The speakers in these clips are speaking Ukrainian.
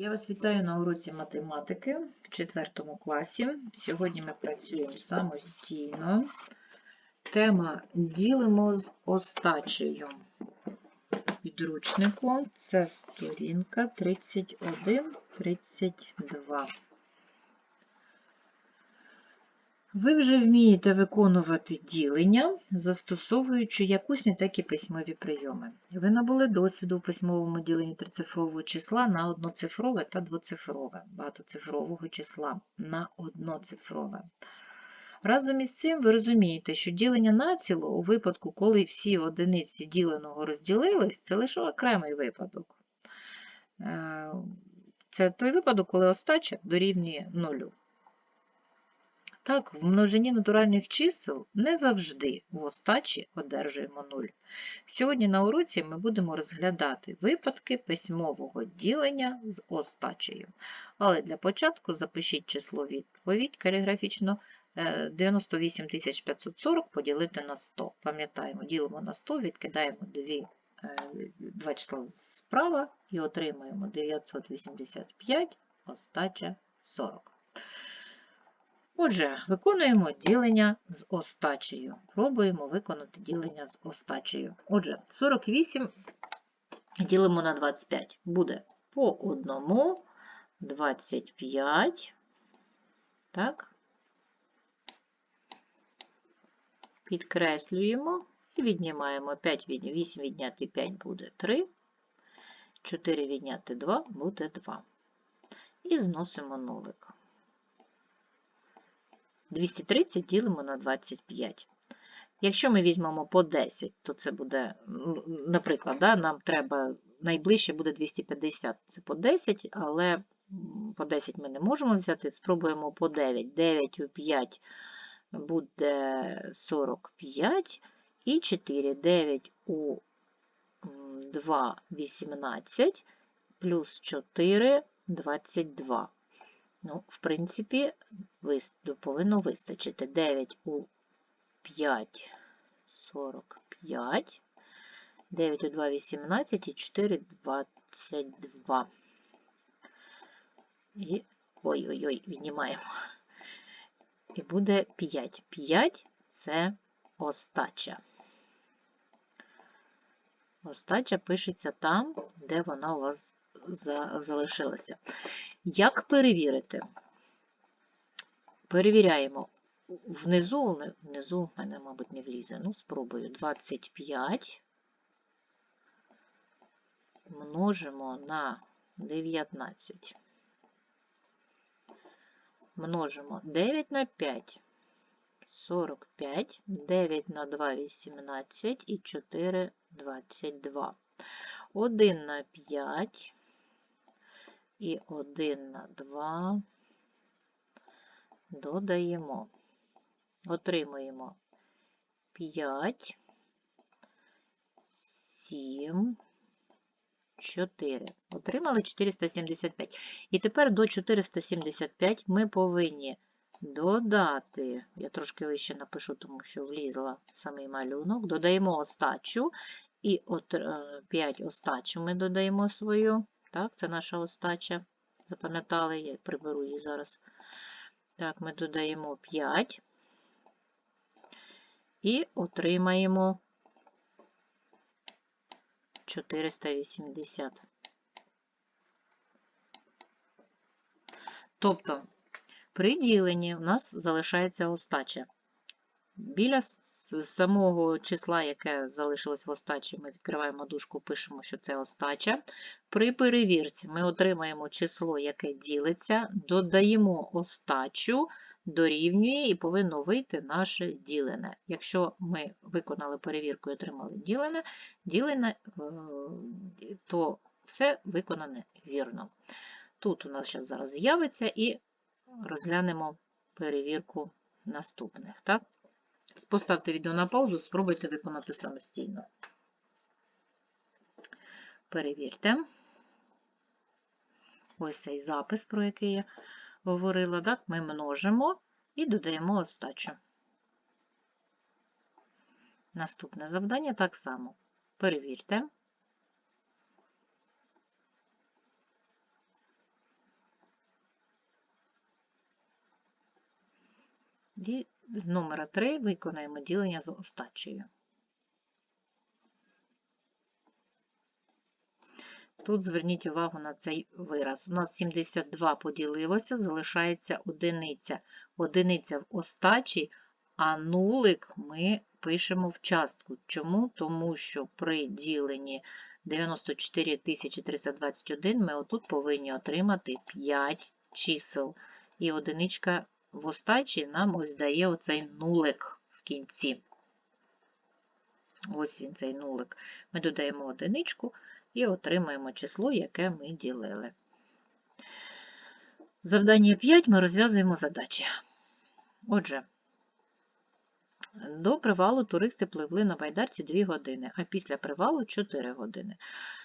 Я вас вітаю на уроці математики в 4 класі. Сьогодні ми працюємо самостійно. Тема ділимо з остачею. Підручнику це сторінка 31-32. Ви вже вмієте виконувати ділення, застосовуючи як усні, так і письмові прийоми. Ви набули досвіду у письмовому діленні трицифрового числа на одноцифрове та двоцифрове, багатоцифрового числа на одноцифрове. Разом із цим ви розумієте, що ділення націло у випадку, коли всі одиниці діленого розділились, це лише окремий випадок. Е, Це той випадок, коли остача дорівнює нулю. Так, в множині натуральних чисел не завжди в остачі одержуємо 0. Сьогодні на уроці ми будемо розглядати випадки письмового ділення з остачею. Але для початку запишіть число відповідь каліграфічно е, 98540 поділити на 100. Пам'ятаємо, ділимо на 100, відкидаємо дві, е, два числа справа і отримуємо 985, остача 40. Отже, виконуємо ділення з остачею. Пробуємо виконати ділення з остачею. Отже, 48 ділимо на 25. Буде по одному 25. Так. Підкреслюємо і віднімаємо 5 від 8 відняти 5 буде 3. 4 відняти 2 буде 2. І зносимо нулик. 230 ділимо на 25. Якщо ми візьмемо по 10, то це буде, ну, наприклад, да, нам треба найближче буде 250, це по 10, але по 10 ми не можемо взяти. Спробуємо по 9. 9 у 5 буде 45 і 4. 9 у 2 18 плюс 4 22. Ну, в принципі, повинно вистачити. 9 у 5 45, 9 у 2 18 і 4 22. І ой-ой-ой, віднімаємо. І буде 5. 5 це остача. Остача пишеться там, де вона у вас залишилася. Як перевірити? Перевіряємо внизу, внизу в мене, мабуть, не влізе. Ну, спробую 25 множимо на 19. Множимо 9 на 5, 45, 9 на 2, 18 і 4, 22. 1 на 5 і 1 на 2 додаємо, отримуємо 5, 7, 4. Отримали 475. І тепер до 475 ми повинні додати, я трошки вище напишу, тому що влізла самий малюнок, додаємо остачу, і от 5 остачу ми додаємо свою. Так, це наша остача. Запам'ятали, я приберу її зараз. Так, ми додаємо 5 і отримаємо 480. Тобто, при діленні у нас залишається остача. Біля самого числа, яке залишилось в остачі, ми відкриваємо дужку, пишемо, що це остача. При перевірці ми отримаємо число, яке ділиться, додаємо остачу, дорівнює і повинно вийти наше ділене. Якщо ми виконали перевірку і отримали ділене, ділене то все виконане вірно. Тут у нас зараз з'явиться і розглянемо перевірку наступних. Так? Поставте відео на паузу, спробуйте виконати самостійно. Перевірте. Ось цей запис, про який я говорила, так, ми множимо і додаємо остачу. Наступне завдання так само. Перевірте. І з номера 3 виконаємо ділення з остачею. Тут зверніть увагу на цей вираз. У нас 72 поділилося, залишається одиниця. Одиниця в остачі, а нулик ми пишемо в частку. Чому? Тому що при діленні 94 321 ми отут повинні отримати 5 чисел. І одиничка в остачі нам ось дає оцей нулик в кінці. Ось він, цей нулик. Ми додаємо одиничку і отримаємо число, яке ми ділили. Завдання 5 ми розв'язуємо задачі. Отже, до привалу туристи пливли на байдарці 2 години, а після привалу 4 години.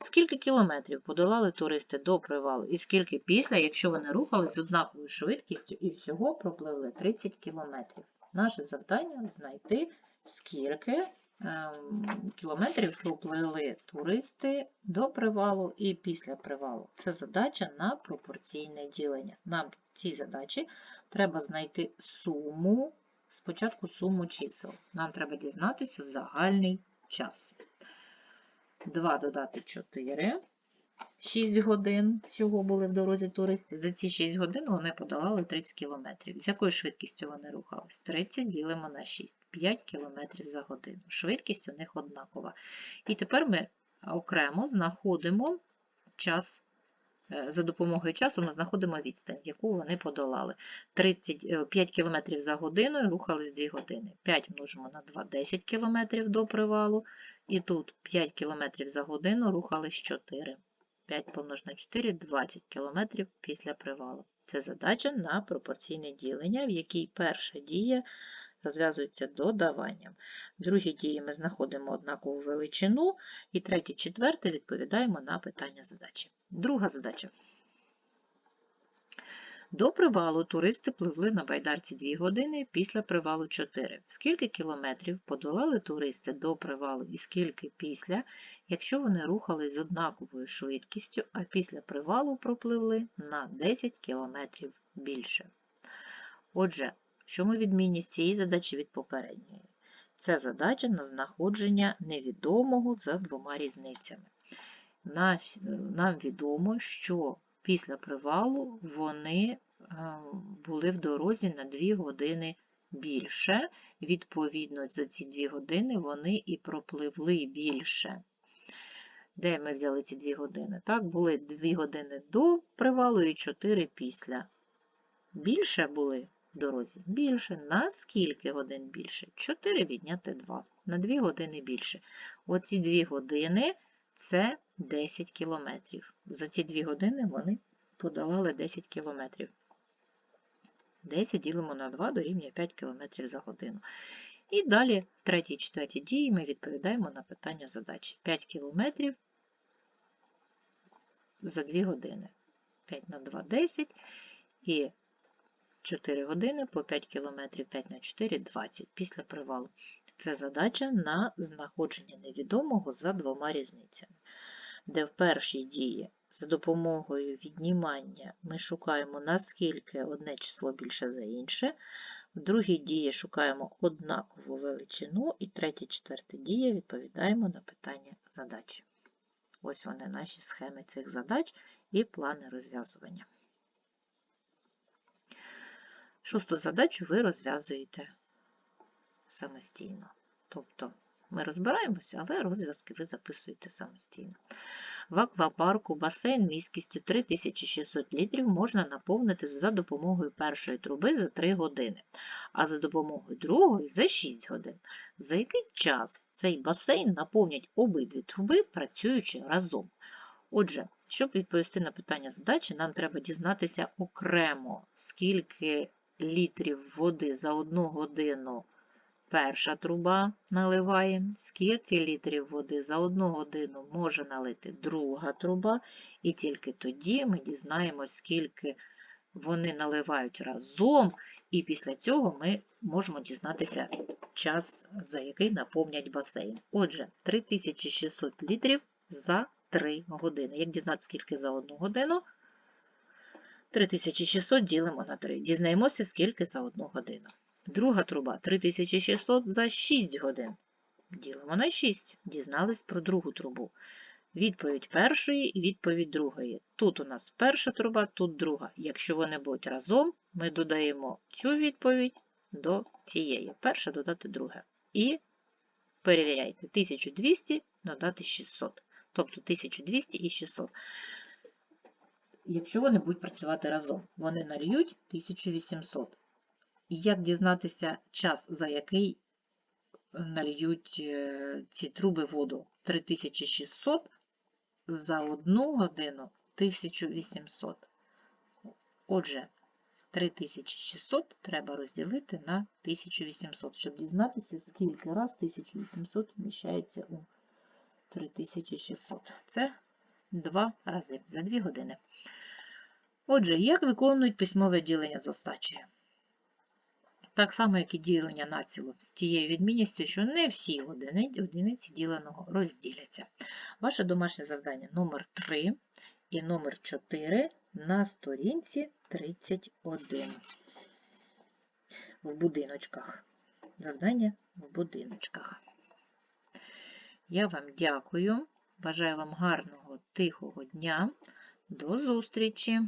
Скільки кілометрів подолали туристи до привалу і скільки після, якщо вони рухались з однаковою швидкістю і всього пропливли 30 кілометрів. Наше завдання знайти, скільки ем, кілометрів проплили туристи до привалу і після привалу. Це задача на пропорційне ділення. Нам в цій задачі треба знайти суму, спочатку суму чисел. Нам треба дізнатися загальний час. 2 додати 4. 6 годин всього були в дорозі туристи. За ці 6 годин вони подолали 30 кілометрів. З якою швидкістю вони рухались? 30 ділимо на 6, 5 кілометрів за годину. Швидкість у них однакова. І тепер ми окремо знаходимо час. Е, За допомогою часу ми знаходимо відстань, яку вони подолали. 30, 5 км за годину рухались 2 години. 5 множимо на 2 10 км до привалу. І тут 5 км за годину рухались 4. 5 помножити на 4 – 20 км після привалу. Це задача на пропорційне ділення, в якій перша дія розв'язується додаванням. В другій дії ми знаходимо однакову величину, і третє, четверте відповідаємо на питання задачі. Друга задача. До привалу туристи пливли на байдарці 2 години, після привалу 4. Скільки кілометрів подолали туристи до привалу і скільки після, якщо вони рухались з однаковою швидкістю, а після привалу пропливли на 10 кілометрів більше. Отже, в чому відмінність цієї задачі від попередньої? Це задача на знаходження невідомого за двома різницями. Нам відомо, що після привалу вони е, були в дорозі на 2 години більше. Відповідно, за ці 2 години вони і пропливли більше. Де ми взяли ці 2 години? Так, були 2 години до привалу і 4 після. Більше були дорозі? Більше. На скільки годин більше? 4 відняти 2. На 2 години більше. Оці 2 години це 10 кілометрів. За ці 2 години вони подолали 10 кілометрів. 10 ділимо на 2 дорівнює 5 км за годину. І далі, в третій четвертій дії, ми відповідаємо на питання задачі. 5 км за 2 години. 5 на 2 – 10. І 4 години по 5 км, 5 на 4 – 20 після привалу. Це задача на знаходження невідомого за двома різницями, де в першій дії за допомогою віднімання ми шукаємо, наскільки одне число більше за інше, в другій дії шукаємо однакову величину, і третя, четверта дія відповідаємо на питання задачі. Ось вони наші схеми цих задач і плани розв'язування. Шосту задачу ви розв'язуєте самостійно. Тобто ми розбираємося, але розв'язки ви записуєте самостійно. В аквапарку басейн міськістю 3600 літрів можна наповнити за допомогою першої труби за 3 години, а за допомогою другої за 6 годин. За який час цей басейн наповнять обидві труби, працюючи разом? Отже, щоб відповісти на питання задачі, нам треба дізнатися окремо, скільки літрів води за одну годину перша труба наливає, скільки літрів води за одну годину може налити друга труба, і тільки тоді ми дізнаємося, скільки вони наливають разом, і після цього ми можемо дізнатися час, за який наповнять басейн. Отже, 3600 літрів за 3 години. Як дізнатися, скільки за одну годину? 3600 ділимо на 3. Дізнаємося, скільки за одну годину. Друга труба 3600 за 6 годин. Ділимо на 6. Дізнались про другу трубу. Відповідь першої і відповідь другої. Тут у нас перша труба, тут друга. Якщо вони будуть разом, ми додаємо цю відповідь до цієї. Перша додати друге. І перевіряйте. 1200 додати 600. Тобто 1200 і 600. Якщо вони будуть працювати разом, вони нальють 1800. І Як дізнатися час, за який нальють е, ці труби воду? 3600 за одну годину 1800. Отже, 3600 треба розділити на 1800, щоб дізнатися, скільки раз 1800 вміщається у 3600. Це два рази за 2 години. Отже, як виконують письмове ділення з остачею? Так само, як і ділення націло, з тією відмінністю, що не всі одиниці діленого розділяться. Ваше домашнє завдання номер 3 і номер 4 на сторінці 31 в будиночках. Завдання в будиночках. Я вам дякую. Бажаю вам гарного, тихого дня. До зустрічі!